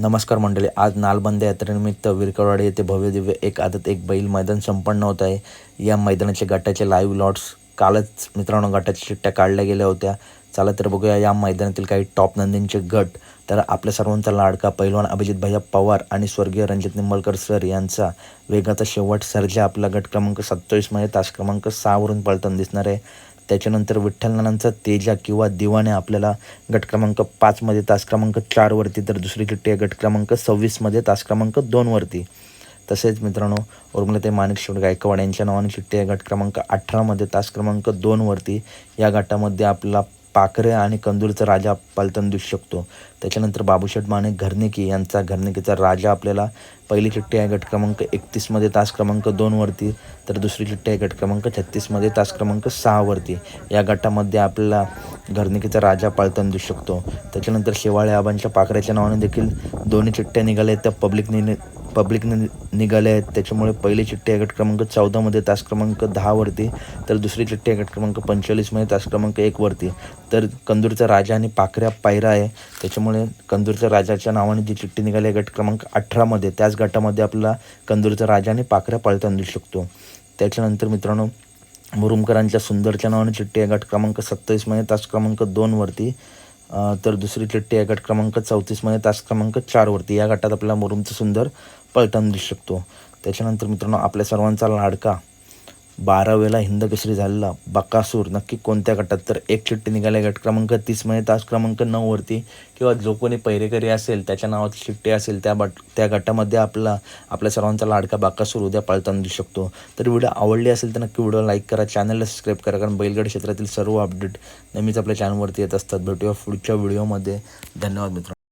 नमस्कार मंडळी आज नालबंद यात्रेनिमित्त विरकरवाडी येथे भव्य दिव्य एक आदत एक बैल मैदान संपन्न होत आहे. या मैदानाचे गटाचे लाईव्ह लॉट्स कालच मित्रांनो गटाच्या चिठ्ठ्या काढल्या गेल्या होत्या. चला तर बघूया या मैदानातील काही टॉप नंदींचे गट. तर आपल्या सर्वांचा लाडका पैलवान अभिजित भैया पवार आणि स्वर्गीय रणजित निंबळकर सर यांचा वेगाचा शेवट. सर्जा आपला गट क्रमांक सत्तावीसमध्ये तास क्रमांक सहावरून पळताना दिसणार आहे. त्याच्यानंतर विठ्ठलनानांचा तेजा किंवा दिवाने आपल्याला गट क्रमांक पाचमध्ये तास क्रमांक चारवरती तर दुसरी चिठ्ठी आहे गट क्रमांक सव्वीसमध्ये तास क्रमांक दोनवरती तसेच मित्रांनो उर्मिला ते गायकवाड यांच्या नावाने चिठ्ठी आहे गट क्रमांक अठरामध्ये तास क्रमांक दोनवरती या गटामध्ये आपला पाखरे आणि कंदूरचा राजा पलतन दिसू शकतो. त्याच्यानंतर बाबूशेठ माने घरनिकी यांचा घरनिकीचा राजा आपल्याला पहिली चिठ्ठी आहे गट क्रमांक एकतीसमध्ये तास क्रमांक दोनवरती तर दुसरी चिठ्ठी आहे गट क्रमांक छत्तीसमध्ये तास क्रमांक सहावरती या गटामध्ये आपल्याला घरनिकीचा राजा पाळताना दिसू शकतो. त्याच्यानंतर शेवाळे आबांच्या पाखऱ्याच्या नावाने देखील दोन्ही चिठ्ठ्या निघाल्या आहेत. त्या पब्लिकने पब्लिकने निघाले आहेत. त्याच्यामुळे पहिली चिठ्ठी आहे गट क्रमांक चौदामध्ये तास क्रमांक दहावरती तर दुसरी चिठ्ठी आहे गट क्रमांक पंचेचाळीसमध्ये तास क्रमांक एकवरती तर कंदूरचा राजा आणि पाखऱ्या पायरा आहे. त्याच्यामुळे कंदूरच्या राजाच्या नावाने जी चिठ्ठी निघाली आहे गट क्रमांक अठरामध्ये त्याच गटामध्ये आपल्याला कंदूरचा राजा आणि पाखऱ्या पाळताना दिसू शकतो. त्याच्यानंतर मित्रांनो मुरुमकरांच्या सुंदरच्या नावाने चिठ्ठी आहे गट क्रमांक सत्तावीसमध्ये तास क्रमांक दोनवरती तर दुसरी चिठ्ठी आहे गट क्रमांक चौतीसमध्ये तास क्रमांक चारवरती या गटात आपल्याला मुरुमचं सुंदर पळताना दिसू शकतो त्याच्यानंतर मित्रांनो आपल्या सर्वांचा लाडका बारावेला हिंदकेसरी झालेला बकासूर. नक्की कोणत्या गटात? तर एक चिठ्ठी निघाल्या गट क्रमांक तीसमध्ये तास क्रमांक नऊवरती किंवा जो कोणी पहिरेकरी असेल त्याच्या नावाची चिठ्ठी असेल त्या बट त्या गटामध्ये आपला आपल्या सर्वांचा लाडका बाकासूर उद्या पाळताना दिसू शकतो. तर व्हिडिओ आवडली असेल तर नक्की व्हिडिओ लाईक करा चॅनलला सबस्क्राईब करा कारण बैलगाडी क्षेत्रातील सर्व अपडेट नेहमीच आपल्या चॅनलवरती येत असतात. भेटूया पुढच्या व्हिडिओमध्ये. धन्यवाद मित्रांनो.